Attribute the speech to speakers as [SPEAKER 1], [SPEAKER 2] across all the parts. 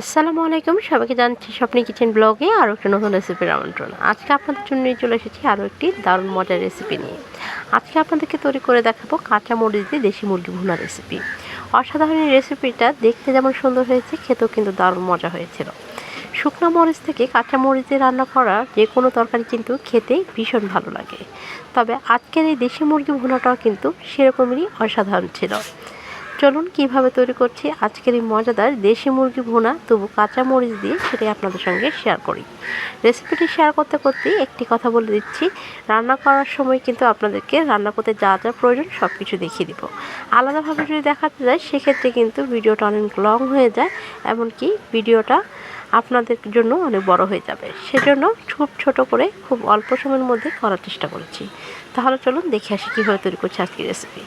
[SPEAKER 1] আসসালামু আলাইকুম, সবাইকে জানছি স্বপ্নি কিচেন ব্লগে আরও একটা নতুন রেসিপির আমন্ত্রণ। আজকে আপনাদের জন্য চলে এসেছি আরও একটি দারুণ মজার রেসিপি নিয়ে। আজকে আপনাদেরকে তৈরি করে দেখাবো কাঁচা মরিচ দিয়ে দেশি মুরগি ভুনা রেসিপি অসাধারণ রেসিপিটা দেখতে যেমন সুন্দর হয়েছে, খেতেও কিন্তু দারুণ মজা হয়েছিল। শুকনো মরিচ থেকে কাঁচা মরিচ দিয়ে রান্না করা যে কোনো তরকারি কিন্তু খেতে ভীষণ ভালো লাগে। তবে আজকের এই দেশি মুরগি ভুনাটাও কিন্তু সেরকমই অসাধারণ ছিল। চলুন কীভাবে তৈরি করছি আজকের এই মজাদার দেশি মুরগি ভুনা তবু কাঁচা মরিচ দিয়ে সেটাই আপনাদের সঙ্গে শেয়ার করি। রেসিপিটি শেয়ার করতে করতেই একটি কথা বলে দিচ্ছি, রান্না করার সময় কিন্তু আপনাদেরকে রান্না করতে যা যা প্রয়োজন সব কিছু দেখিয়ে দিব। আলাদাভাবে যদি দেখাতে যায় সেক্ষেত্রে কিন্তু ভিডিওটা অনেক লং হয়ে যায়, এমনকি ভিডিওটা আপনাদের জন্য অনেক বড় হয়ে যাবে। সেজন্য খুব ছোট করে খুব অল্প সময়ের মধ্যে করার চেষ্টা করেছি। তাহলে চলুন দেখে আসি কীভাবে তৈরি করছি আজকের রেসিপি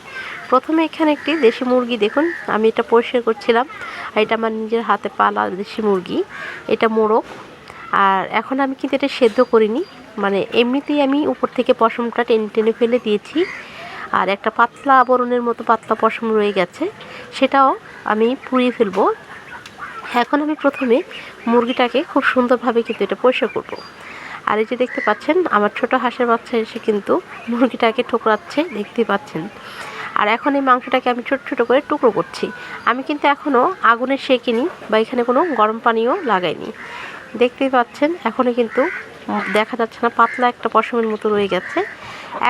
[SPEAKER 1] প্রথমে এখানে একটি দেশি মুরগি দেখুন, আমি এটা পরিষ্কার করছিলাম। আর এটা আমার নিজের হাতে পালা দেশি মুরগি, এটা মোরগ। আর এখন আমি কিন্তু এটা সেদ্ধ করিনি মানে এমনিতেই আমি উপর থেকে পশমটা টেনে টেনে ফেলে দিয়েছি। আর একটা পাতলা আবরণের মতো পাতলা পশম রয়ে গেছে, সেটাও আমি পুড়িয়ে ফেলব। এখন আমি প্রথমে মুরগিটাকে খুব সুন্দরভাবে কিন্তু এটা পরিষ্কার করব। আর এই যে দেখতে পাচ্ছেন, আমার ছোট হাঁসের বাচ্চা এসে কিন্তু মুরগিটাকে ঠোকরাচ্ছে দেখতে পাচ্ছেন। আর এখন এই মাংসটাকে আমি ছোট ছোট করে টুকরো করছি। আমি কিন্তু এখনও আগুনে সেকিনি বা এখানে কোনো গরম পানিও লাগাইনি। দেখতেই পাচ্ছেন এখনও কিন্তু দেখা যাচ্ছে না, পাতলা একটা পশমের মতো রয়ে গেছে।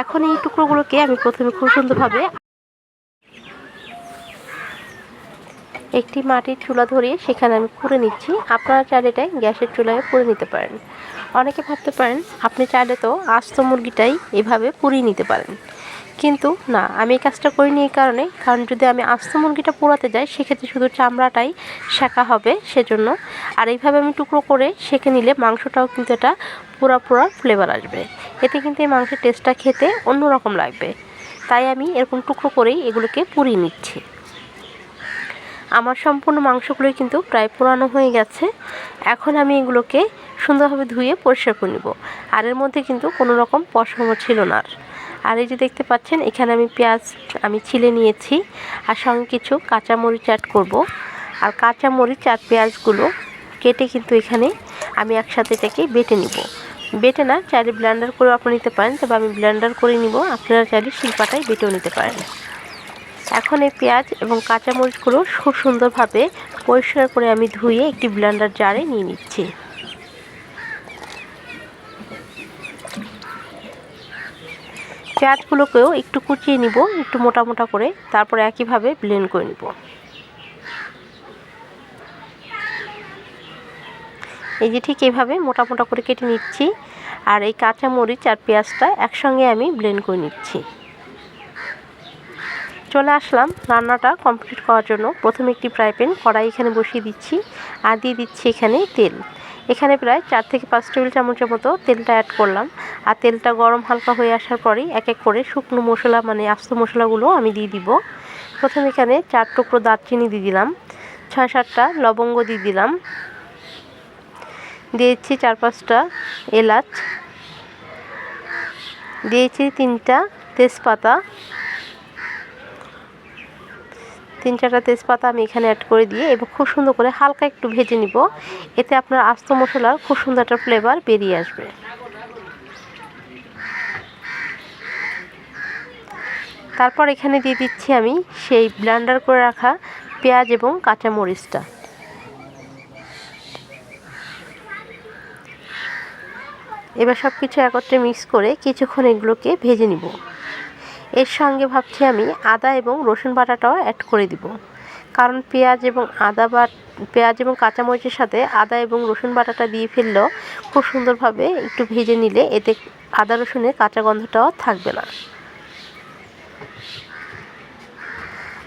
[SPEAKER 1] এখন এই টুকরোগুলোকে আমি প্রথমে খুব সুন্দরভাবে একটি মাটির চুলা ধরিয়ে সেখানে আমি পুড়ে নিচ্ছি। আপনারা চাইলে এটাই গ্যাসের চুলায় পুড়ে নিতে পারেন। অনেকে ভাবতে পারেন, আপনি চাইলে তো আস্ত মুরগিটাই এভাবে পুড়িয়ে নিতে পারেন। কিন্তু না, আমি এই কাজটা করিনি এই কারণে। কারণ যদি আমি আস্ত মুরগিটা পোড়াতে যাই, সেক্ষেত্রে শুধু চামড়াটাই শেখা হবে সেজন্য। আর এইভাবে আমি টুকরো করে সেঁকে নিলে মাংসটাও কিন্তু এটা পুরা পুরা ফ্লেভার আসবে। এতে কিন্তু এই মাংসের টেস্টটা খেতে অন্যরকম লাগবে। তাই আমি এরকম টুকরো করেই এগুলোকে পুড়িয়ে নিচ্ছি। আমার সম্পূর্ণ মাংসগুলোই কিন্তু প্রায় পুরানো হয়ে গেছে। এখন আমি এগুলোকে সুন্দরভাবে ধুয়ে পরিষ্কার করে নেব। আর এর মধ্যে কিন্তু কোনো রকম পশমও ছিল না আর। আর এই যে দেখতে পাচ্ছেন, এখানে আমি পেঁয়াজ আমি ছিলে নিয়েছি আর সঙ্গে কিছু কাঁচামরিচ অ্যাড করব। আর কাঁচামরিচ আর পেঁয়াজগুলো কেটে কিন্তু এখানে আমি একসাথে এটাকে বেটে নিব। বেটে না, চাইলে ব্লেন্ডার করেও আপনি নিতে পারেন, তবে আমি ব্লেন্ডার করে নিব। আপনারা চাইলে শিল্পাটাই বেটেও নিতে পারেন। এখন এই পেঁয়াজ এবং কাঁচামরিচগুলো খুব সুন্দরভাবে পরিষ্কার করে আমি ধুয়ে একটি ব্লেন্ডার জারে নিয়ে নিচ্ছি। পেঁয়াজগুলোকেও একটু কুচিয়ে নিব, একটু মোটা মোটা করে, তারপরে একইভাবে ব্লেন্ড করে নিব। এই যে ঠিক এইভাবে মোটা মোটা করে কেটে নিচ্ছি, আর এই কাঁচা মরিচ আর পেঁয়াজটা একসঙ্গে আমি ব্লেন্ড করে নিচ্ছি। চলে আসলাম রান্নাটা কমপ্লিট করার জন্য। প্রথমে একটি ফ্রাই প্যান কড়াই এখানে বসিয়ে দিচ্ছি আর দিয়ে দিচ্ছি এখানে তেল। এখানে প্রায় চার থেকে পাঁচ টেবিল চামচের মতো তেলটা অ্যাড করলাম। আর তেলটা গরম হালকা হয়ে আসার পরেই এক এক করে শুকনো মশলা মানে আস্ত মশলাগুলো আমি দিয়ে দিব। প্রথমে এখানে চার টুকরো দারচিনি দিয়ে দিলাম। ছয় সাতটা লবঙ্গ দিয়ে দিলাম। দিয়েছি চার পাঁচটা এলাচ। দিয়েছি তিনটা তেজপাতা। তিন চারটা তেজপাতা আমি এখানে অ্যাড করে দিয়ে এবং খুব সুন্দর করে হালকা একটু ভেজে নিব। এতে আপনার আস্ত মশলার খুব সুন্দর একটা ফ্লেভার বেরিয়ে আসবে। তারপর এখানে দিয়ে দিচ্ছি আমি সেই ব্লান্ডার করে রাখা পেঁয়াজ এবং কাঁচা মরিচটা এবার সব কিছু একত্রে মিক্স করে কিছুক্ষণ এগুলোকে ভেজে নিব। এর সঙ্গে ভাবছি আমি আদা এবং রসুন বাটাটাও অ্যাড করে দিব। কারণ পেঁয়াজ এবং আদা বা পেঁয়াজ এবং কাঁচামরিচের সাথে আদা এবং রসুন বাটাটা দিয়ে ফেললেও খুব সুন্দরভাবে একটু ভেজে নিলে এতে আদা রসুনের কাঁচা গন্ধটাও থাকবে না।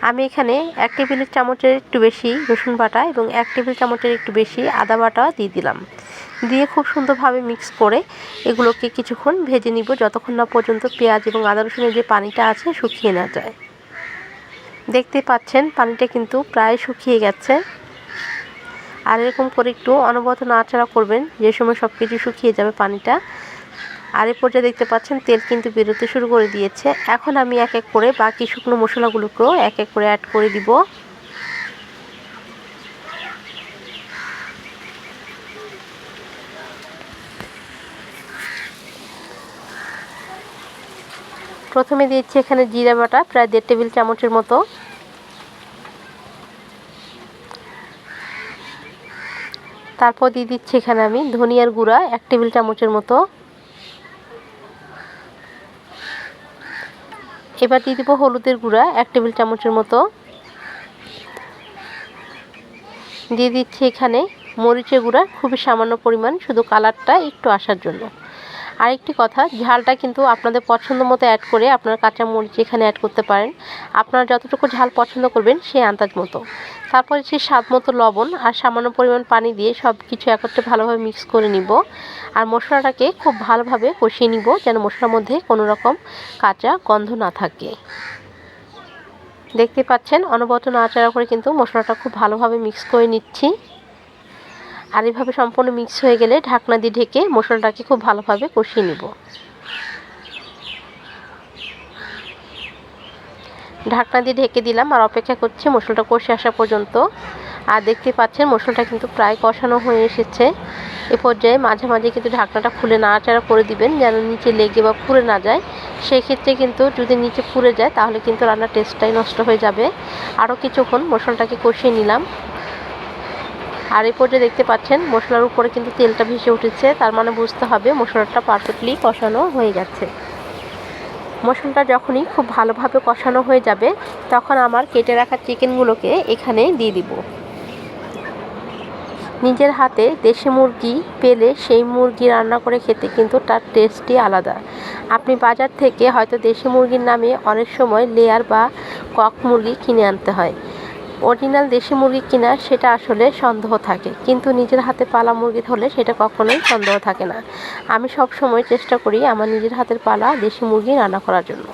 [SPEAKER 1] আমি এখানে এক টেবিল চামচের একটু বেশি রসুন বাটা এবং এক টেবিল চামচের একটু বেশি আদা বাটা দিয়ে দিলাম। দিয়ে খুব সুন্দরভাবে মিক্স করে এগুলোকে কিছুক্ষণ ভেজে নিব যতক্ষণ না পর্যন্ত পেঁয়াজ এবং আদা রসুনের যে পানিটা আছে শুকিয়ে না যায়। দেখতে পাচ্ছেন পানিটা কিন্তু প্রায় শুকিয়ে গেছে। আর এরকম করে একটু অনবরত নাড়াচাড়া করবেন, যে সময় সব কিছু শুকিয়ে যাবে পানিটা আর এ পর্যায়ে দেখতে পাচ্ছেন, তেল কিন্তু বেরোতে শুরু করে দিয়েছে। এখন আমি এক এক করে বাকি শুকনো মশলাগুলোকেও এক এক করে অ্যাড করে দিব। প্রথমে দিয়েছি এখানে জিরা বাটা, প্রায় দেড় টেবিল চামচের মতো। তারপর দিয়ে দিচ্ছি এখানে আমি ধনিয়ার গুঁড়া, এক টেবিল চামচের মতো। এবার দিয়ে দিব হলুদের গুঁড়া, এক টেবিল চামচের মতো। দিয়ে দিচ্ছি এখানে মরিচের গুঁড়া, খুবই সামান্য পরিমাণ, শুধু কালারটা একটু আসার জন্য। আরেকটি কথা ঝালটা কিন্তু আপনাদের পছন্দ মতো অ্যাড করে আপনার কাঁচা মরিচ এখানে অ্যাড করতে পারেন, আপনারা যতটুকু ঝাল পছন্দ করবেন সেই আন্দাজ মতো। তারপর সে স্বাদ মতো লবণ আর সামান্য পরিমাণ পানি দিয়ে সব কিছু একত্রে ভালোভাবে মিক্স করে নিব। আর মশলাটাকে খুব ভালোভাবে কষিয়ে নিব যেন মশলার মধ্যে কোনো রকম কাঁচা গন্ধ না থাকে। দেখতে পাচ্ছেন, অনবরত নাড়াচাড়া করে কিন্তু মশলাটা খুব ভালোভাবে মিক্স করে নিচ্ছি। আর এইভাবে সম্পূর্ণ মিক্স হয়ে গেলে ঢাকনা দিয়ে ঢেকে মশলাটাকে খুব ভালোভাবে কষিয়ে নিব। ঢাকনা দিয়ে ঢেকে দিলাম আর অপেক্ষা করছি মশলাটা কষে আসা পর্যন্ত। আর দেখতে পাচ্ছেন মশলাটা কিন্তু প্রায় কষানো হয়ে এসেছে। এ পর্যায়ে মাঝে মাঝে কিন্তু ঢাকনাটা খুলে নাড়াচাড়া করে দিবেন, যেন নিচে লেগে বা পুড়ে না যায়। সেই ক্ষেত্রে কিন্তু যদি নিচে পুড়ে যায়, তাহলে কিন্তু রান্নার টেস্টটাই নষ্ট হয়ে যাবে। আরও কিছুক্ষণ মশলাটাকে কষিয়ে নিলাম। আর এই পর্যায়ে দেখতে পাচ্ছেন, মশলার উপরে কিন্তু তেলটা ভেসে উঠেছে, তার মানে বুঝতে হবে মশলাটা পারফেক্টলি কষানো হয়ে গেছে। মশলাটা যখনই খুব ভালোভাবে কষানো হয়ে যাবে, তখন আমার কেটে রাখা চিকেনগুলোকে এখানে দিয়ে দিব। নিজের হাতে দেশি মুরগি পেলে সেই মুরগি রান্না করে খেতে কিন্তু তার টেস্টই আলাদা। আপনি বাজার থেকে হয়তো দেশি মুরগির নামে অনেক সময় লেয়ার বা কক মুরগি কিনে আনতে হয়। অরিজিনাল দেশি মুরগি কিনা সেটা আসলে সন্দেহ থাকে। কিন্তু নিজের হাতে পালা মুরগি হলে সেটা কখনোই সন্দেহ থাকে না। আমি সব সময় চেষ্টা করি আমার নিজের হাতের পালা দেশি মুরগি রান্না করার জন্য।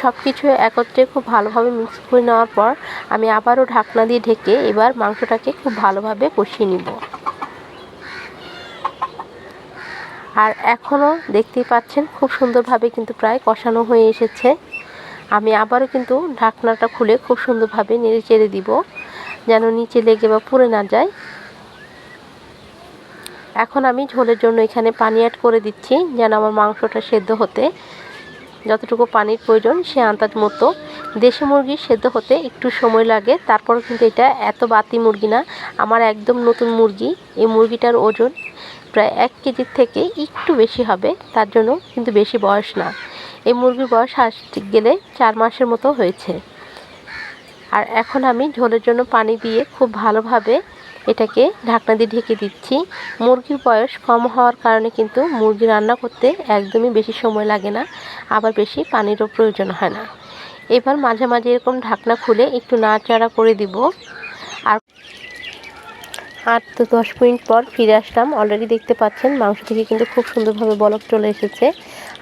[SPEAKER 1] সব কিছু একত্রে খুব ভালোভাবে মিক্স করে নেওয়ার পর আমি আবারও ঢাকনা দিয়ে ঢেকে এবার মাংসটাকে খুব ভালোভাবে কষিয়ে নিব। আর এখনও দেখতেই পাচ্ছেন খুব সুন্দরভাবে কিন্তু প্রায় কষানো হয়ে এসেছে। আমি আবারও কিন্তু ঢাকনাটা খুলে খুব সুন্দরভাবে নেড়ে চেড়ে দিব, যেন নিচে লেগে বা পুড়ে না যায়। এখন আমি ঝোলের জন্য এখানে পানি অ্যাড করে দিচ্ছি, যেন আমার মাংসটা সেদ্ধ হতে যতটুকু পানির প্রয়োজন সে আন্দাজ মতো। দেশি মুরগি সেদ্ধ হতে একটু সময় লাগে তারপর কিন্তু এটা এত বাতি মুরগি না। আমার একদম নতুন মুরগি, এই মুরগিটার ওজন প্রায় এক কেজির থেকে একটু বেশি হবে, তার জন্য কিন্তু বেশি বয়স না। এই মুরগির বয়স আসতে গেলে চার মাসের মতো হয়েছে। আর এখন আমি ঝোলের জন্য পানি দিয়ে খুব ভালোভাবে এটাকে ঢাকনা দিয়ে ঢেকে দিচ্ছি। মুরগির বয়স কম হওয়ার কারণে কিন্তু মুরগি রান্না করতে একদমই বেশি সময় লাগে না, আবার বেশি পানিরও প্রয়োজন হয় না। এবার মাঝে মাঝে এরকম ঢাকনা খুলে একটু নাড়াচাড়া করে দিব। আট তো দশ মিনিট পর ফিরে আসলাম। অলরেডি দেখতে পাচ্ছেন, মাংস থেকে কিন্তু খুব সুন্দরভাবে বলক চলে এসেছে।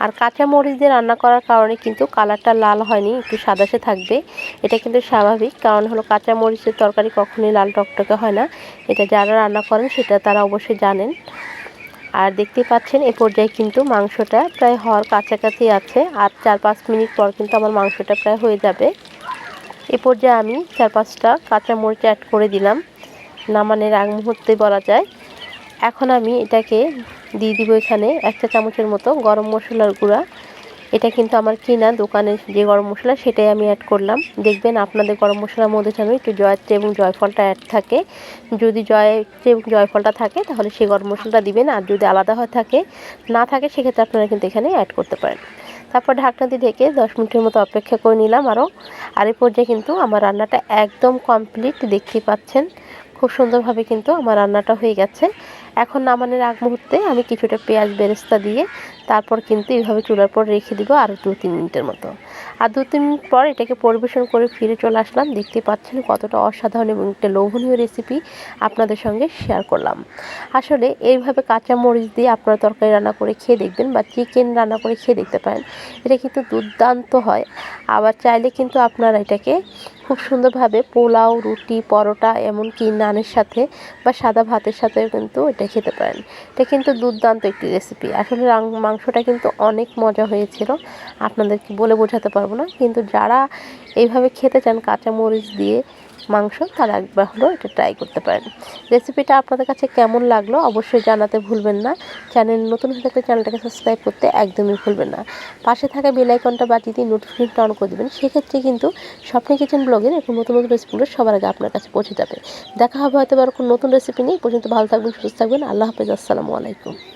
[SPEAKER 1] আর কাঁচা মরিচ দিয়ে রান্না করার কারণে কিন্তু কালারটা লাল হয়নি, একটু সাদাসে থাকবে। এটা কিন্তু স্বাভাবিক, কারণ হলো কাঁচা মরিচের তরকারি কখনোই লাল টকটকে হয় না। এটা যারা রান্না করেন, সেটা তারা অবশ্যই জানেন। আর দেখতে পাচ্ছেন, এ পর্যায়ে কিন্তু মাংসটা প্রায় হওয়ার কাছাকাছি আছে। আর চার পাঁচ মিনিট পর কিন্তু আমার মাংসটা প্রায় হয়ে যাবে। এ পর্যায়ে আমি চার পাঁচটা কাঁচা মরিচ অ্যাড করে দিলাম। নামানের আগ মুহূর্তে বলা যায়। এখন আমি এটাকে দিয়ে দিব এখানে একটা চামচের মতো গরম মশলার গুঁড়া। এটা কিন্তু আমার কিনা দোকানের যে গরম মশলা সেটাই আমি অ্যাড করলাম। দেখবেন আপনাদের গরম মশলার মধ্যে যেন একটু জয়ত্রী এবং জয়ফলটা অ্যাড থাকে। যদি জয়ত্রী এবং জয়ফলটা থাকে তাহলে সেই গরম মশলাটা দিবেন। আর যদি আলাদা হয়ে থাকে, না থাকে সেক্ষেত্রে আপনারা কিন্তু এখানে অ্যাড করতে পারেন। তারপর ঢাকনা দিয়ে ঢেকে দশ মিনিটের মতো অপেক্ষা করে নিলাম আরও আর এই পর্যায়ে কিন্তু আমার রান্নাটা একদম কমপ্লিট দেখতেই পাচ্ছেন। খুব সুন্দরভাবে কিন্তু আমার রান্নাটা হয়ে গেছে। এখন নামানোর আগ মুহূর্তে আমি কিছুটা পেঁয়াজ বেরেস্তা দিয়ে তারপর কিন্তু এইভাবে চুলার পর রেখে দিব আরও দু তিন মিনিটের মতো। আর দু তিন মিনিট পর এটাকে পরিবেশন করে ফিরে চলে আসলাম। দেখতে পাচ্ছেন কতটা অসাধারণ এবং একটা লোভনীয় রেসিপি আপনাদের সঙ্গে শেয়ার করলাম। আসলে এইভাবে কাঁচা মরিচ দিয়ে আপনারা তরকারি রান্না করে খেয়ে দেখবেন বা চিকেন রান্না করে খেয়ে দেখতে পারেন। এটা কিন্তু দুর্দান্ত হয়। আবার চাইলে কিন্তু আপনারা এটাকে খুব সুন্দরভাবে পোলাও, রুটি, পরোটা, এমনকি নানের সাথে বা সাদা ভাতের সাথেও কিন্তু এটা খেতে পারেন। এটা কিন্তু দুর্দান্ত একটি রেসিপি আসলে মাংসটা কিন্তু অনেক মজা হয়েছিল। আপনাদেরকে বলে বোঝাতে পারব না। কিন্তু যারা এইভাবে খেতে চান কাঁচা মরিচ দিয়ে মাংস, তারা একবার হলেও এটা ট্রাই করতে পারেন। রেসিপিটা আপনাদের কাছে কেমন লাগল অবশ্যই জানাতে ভুলবেন না। চ্যানেল নতুন হয়ে থাকলে চ্যানেলটাকে সাবস্ক্রাইব করতে একদমই ভুলবেন না। পাশে থাকা বেলাইকনটা বাজিয়ে দিয়ে নোটিফিকেশনটা অন করে দেবেন। সেক্ষেত্রে কিন্তু স্বপ্নে কিচেন ব্লগের এরকম নতুন নতুন রেসিপিগুলো সবার আগে আপনার কাছে পৌঁছে যাবে। দেখা হবে হয়তো আবার কোনো নতুন রেসিপি নিয়ে। পর্যন্ত ভালো থাকবেন, সুস্থ থাকবেন। আল্লাহ হাফেজ। আসসালামু আলাইকুম।